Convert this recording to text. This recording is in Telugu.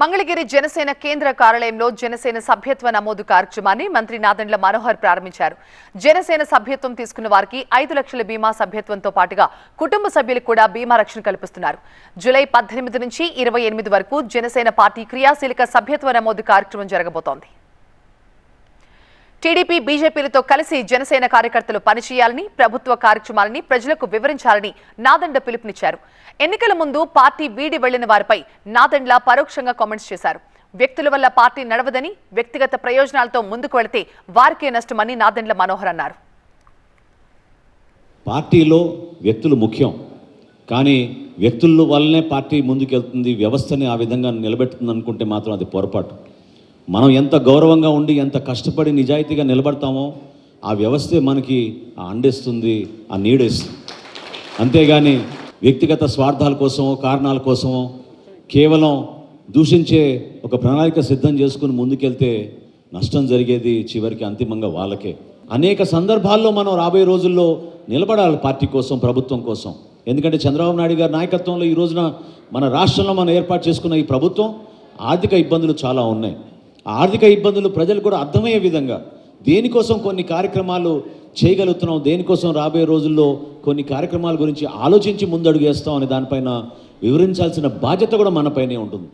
మంగళగిరి జనసేన కేంద్ర కార్యాలయంలో జనసేన సభ్యత్వ నమోదు కార్యక్రమాన్ని మంత్రి నాదండ్ల మనోహర్ ప్రారంభించారు. జనసేన సభ్యత్వం తీసుకున్న వారికి ఐదు లక్షల బీమా సభ్యత్వంతో పాటుగా కుటుంబ సభ్యులకు కూడా బీమా రక్షణ కల్పిస్తున్నారు. జూలై పద్దెనిమిది నుంచి ఇరవై ఎనిమిది వరకు జనసేన పార్టీ క్రియాశీలక సభ్యత్వ నమోదు కార్యక్రమం జరగబోతోంది. టీడీపీ బీజేపీలతో కలిసి జనసేన కార్యకర్తలు పనిచేయాలని ప్రభుత్వ కార్యక్రమాలని ప్రజలకు వివరించాలని నాదండ పిలుపునిచ్చారు. ఎన్నికల ముందు పార్టీ వీడి వెళ్ళిన వారిపై నాదండ్ల పరోక్షంగా కామెంట్స్ చేశారు. వ్యక్తుల వల్ల పార్టీ నడవదని వ్యక్తిగత ప్రయోజనాలతో ముందుకు వెళితే వారికే నష్టమని నాదెండ్ల మనోహర్ అన్నారు. పార్టీలో వ్యక్తులు ముఖ్యం. కానీ వ్యక్తుల వల్లనే పార్టీ ముందుకెళ్తుంది వ్యవస్థని ఆ విధంగా నిలబెడుతుంది అనుకుంటే మాత్రం అది పొరపాటు. మనం ఎంత గౌరవంగా ఉండి ఎంత కష్టపడి నిజాయితీగా నిలబడతామో ఆ వ్యవస్థే మనకి ఆ అండిస్తుంది ఆ నీడేస్తుంది. అంతేగాని వ్యక్తిగత స్వార్థాల కోసమో కారణాల కోసమో కేవలం దూషించే ఒక ప్రణాళిక సిద్ధం చేసుకుని ముందుకెళ్తే నష్టం జరిగేది చివరికి అంతిమంగా వాళ్ళకే. అనేక సందర్భాల్లో మనం రాబోయే రోజుల్లో నిలబడాలి పార్టీ కోసం ప్రభుత్వం కోసం. ఎందుకంటే చంద్రబాబు నాయుడు గారి నాయకత్వంలో ఈ రోజున మన రాష్ట్రంలో మనం ఏర్పాటు చేసుకున్న ఈ ప్రభుత్వం ఆర్థిక ఇబ్బందులు చాలా ఉన్నాయి. ఆర్థిక ఇబ్బందులు ప్రజలు కూడా అర్థమయ్యే విధంగా దేనికోసం కొన్ని కార్యక్రమాలు చేయగలుగుతున్నాం దేనికోసం రాబోయే రోజుల్లో కొన్ని కార్యక్రమాల గురించి ఆలోచించి ముందడుగు వేస్తాం అనే దానిపైన వివరించాల్సిన బాధ్యత కూడా మనపైనే ఉంటుంది.